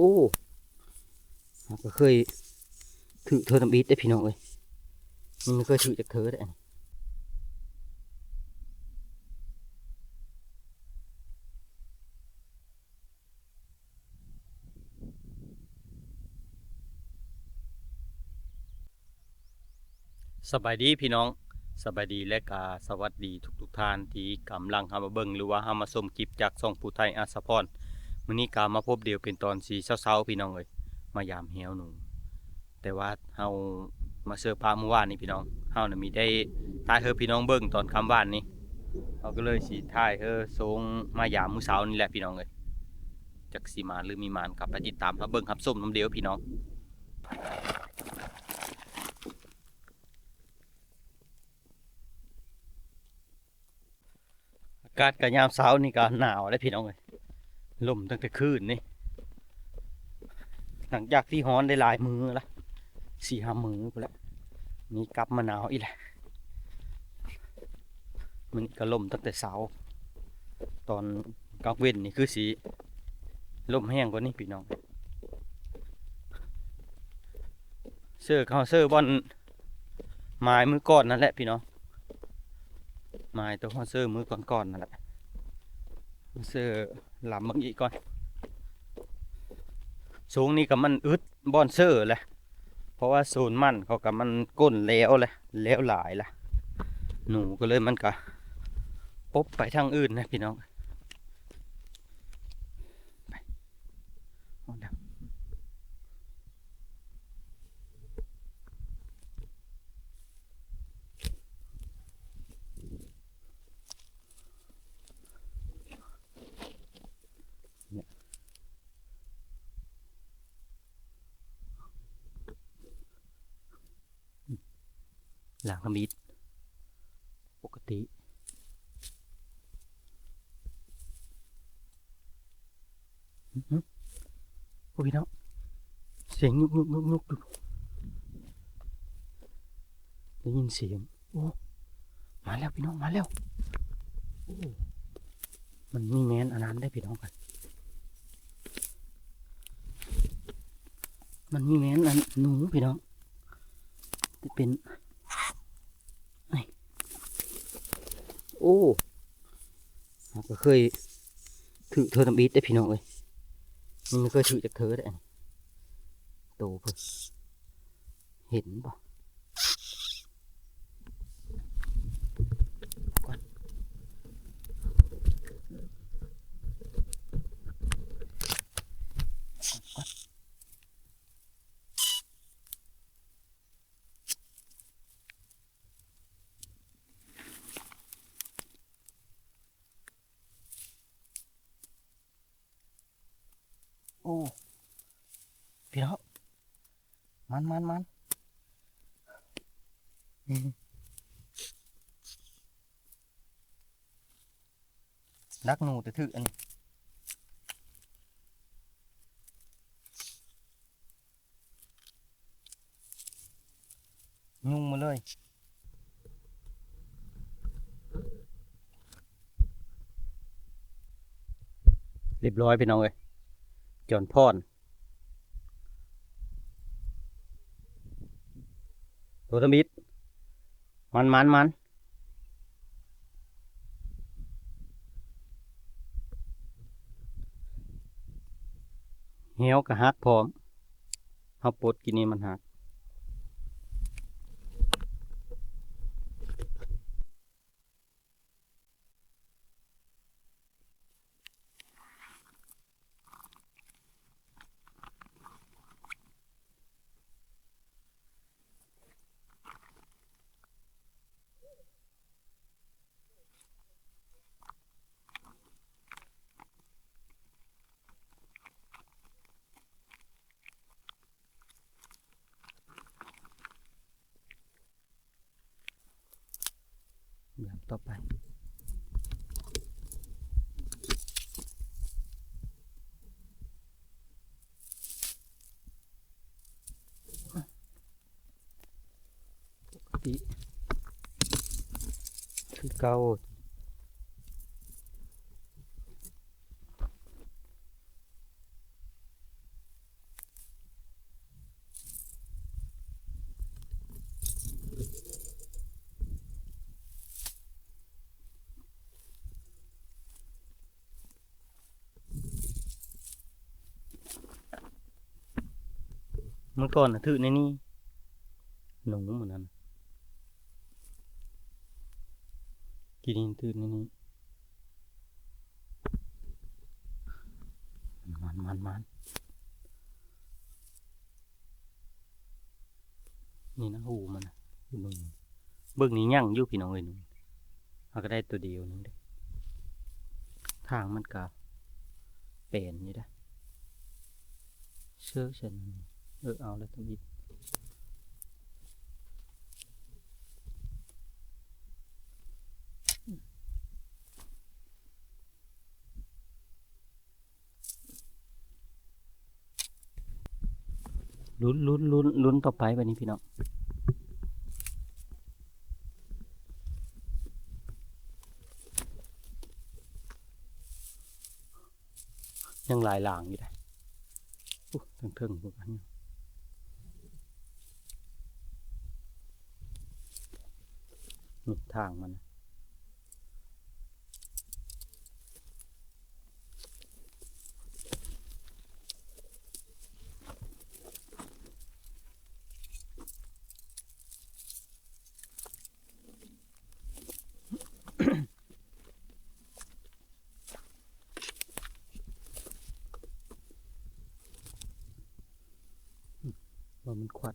อ้เราก็เคยถือเธอทำอีทได้พี่น้องเอ้ยมันเคยถือจากเธอได้สบายดีพี่น้องสบายดีและกาสวัสดีทุกทุกท่านที่กำลังหามาเบิ่งหรือว่าหามาชมคลิปจากช่องผู้ไทยอาสพร มื้อนี้กามาพบเดียวเป็นตอนสีเช้าๆพี่น้องเอ้ยมายามเหี่ยวหนูแต่ว่าเฮามาเสิร์ฟปลาเมื่อวานนี้พี่น้องเฮาน่ะมีได้ถ่ายเฮอพี่น้องเบิ่งตอนค่ำวานนี้เฮาก็เลยสิถ่ายเฮอส่งมายามมื้อเช้านี่แหละพี่น้องเอ้ยจักสิมาหรือมีมานกลับไปติดตามรับเบิ่งรับส้มน้ำเดียวพี่น้องอากาศก็ยามเช้านี่ก็หนาวเลยพี่น้องเอ้ย ลมตั้งแต่คืนนี่หลังจากที่ฮ้อนได้หลายมือละสี่ห้ามือไปแล้วนี่กลับมาหนาวอีกแหละมันก็ลมตั้งแต่เช้าตอนกลางเว้นนี่คือสีลมแห้งกว่านี้พี่น้องเสื้อเขาเสื้อบอลไม้มือก่อนนั่นแหละพี่น้องไม้ตัวฮอเซอร์มือก่อนๆนั่นแหละฮอเซอ หลำบางอีกก่อน สูงนี่กับมันอึดบอนเซอร์เลยเพราะว่าโซนมันเขากับมันก้นแล้วเลยแล้วหลายละหนูก็เลยมันก็ปบไปทางอื่นนะพี่น้องไปเอาดัง หลังขมิดปกติ โอ้ยน้องเสียงยุกยุกยุกยุกยุกได้ยินเสียง โอ้ มาแล้วพี่น้อง มาแล้ว โอ้ มันมีแมนอันนั้นได้พี่น้องกันมันมีแมนอันหนูพี่น้องจะเป็นไอ้ โอ้เราก็เคยถือเธอทำอีทได้พี่น้องเลยมันเคยถือจากเธอได้โตเพิ่เห็นป่ะ พี่น้องมันมันมันดักหนูแต่ถืออันนี้ยุ่งมาเลยเรียบร้อยพี่น้องเอ้ยจอนพอน ตัวทมิดมันมันมันเหี่ยวกะหักพร้อมเอาปดกินนี่มันหัก ต่อไป ปกติคือเก่า มื่อก่อนน่ะถือในนี่หนูเหมือนนั้นกินนี่ถือในนี่มันมันมันนี่นะหูมันนะหูหนึ่งเบิ่งนี้ยั่งอยู่พี่น้องเอ้ยหนึ่งเราก็ได้ตัวเดียวนึงเด้ทางมันก็เป็นอยู่ได้เชื่อฉัน เออเอาแล้วทวิตลุ้นลุ้นลุ้นลุ้นต่อไปวันนี้พี่น้องยังหลายหลางอยู่ได้ออู้ถึงถึงพวกอันนี้นี่ ทางมัน ว่ามันควัด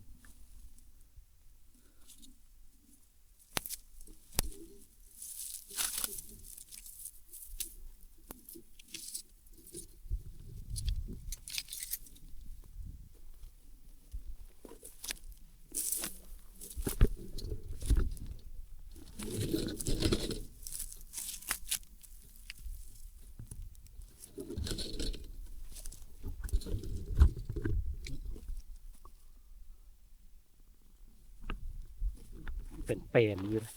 เป็นเปรนอยู่เลย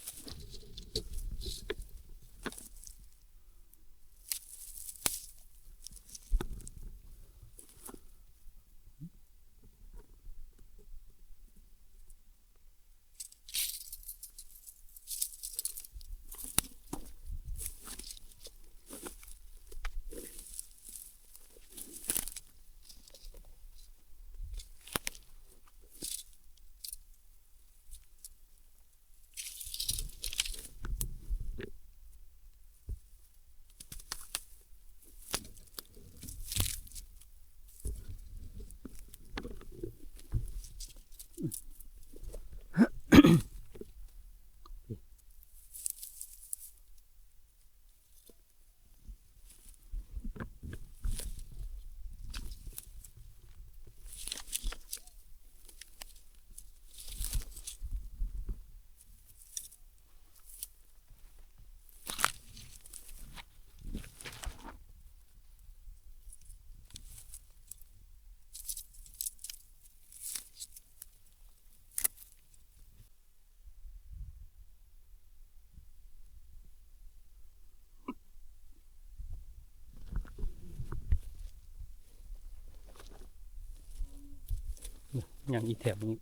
อย่างอีแถบนี้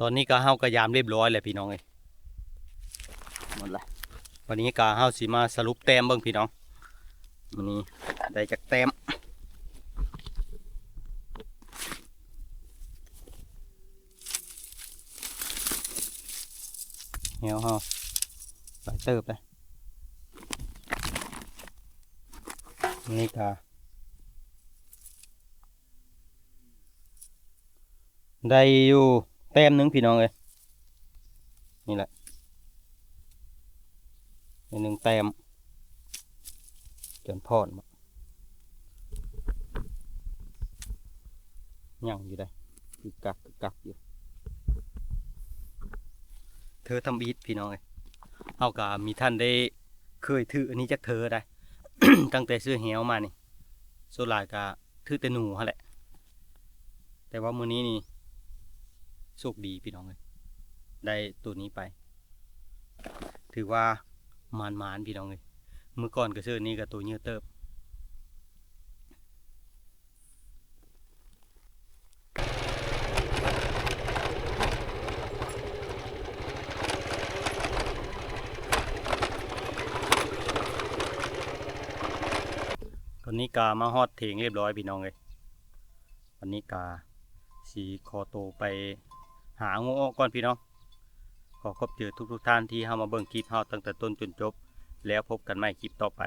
ตอนนี้ก็เฮากระยามเรียบร้อยแล้วพี่น้องเอ้ยหมดละวันนี้ก็เฮาสิมาสรุปแต้มเบิ่งพี่น้องวันนี้ได้จากแต้มเหี่ยวเฮาหลายเติบเลยนี่ก็ได้อยู่ แต้มหนึงพี่น้องเอ้ยนี่แหละหนึ่งแต้มจนพอดมายังอยู่ได้คือกักกักอยู่เธอทำบีทพี่น้องเอ้ยเอากามีท่านได้เคยถืออันนี้จากเธอได้ ตั้งแต่ซื้อเหี่ยวมานี่ส่วนหลายกาถือแต่หนูฮะแหละ แต่ว่ามือนี้นี่ โชคดีพี่น้องเลยได้ตัวนี้ไป ถือว่ามานมานๆพี่น้องเลยเมื่อก่อนก็เชื่อนี้กับตัวเนื้อเติบตอนนี้กามาฮอดเถงเรียบร้อยพี่น้องเลยวันนี้กาสีคอโตไป หางูก่อนพี่น้องขอขอบเจอทุกทุกท่านที่เข้ามาเบิ่งคลิปเฮาตั้งแต่ต้นจนจบ แล้วพบกันใหม่คลิปต่อไป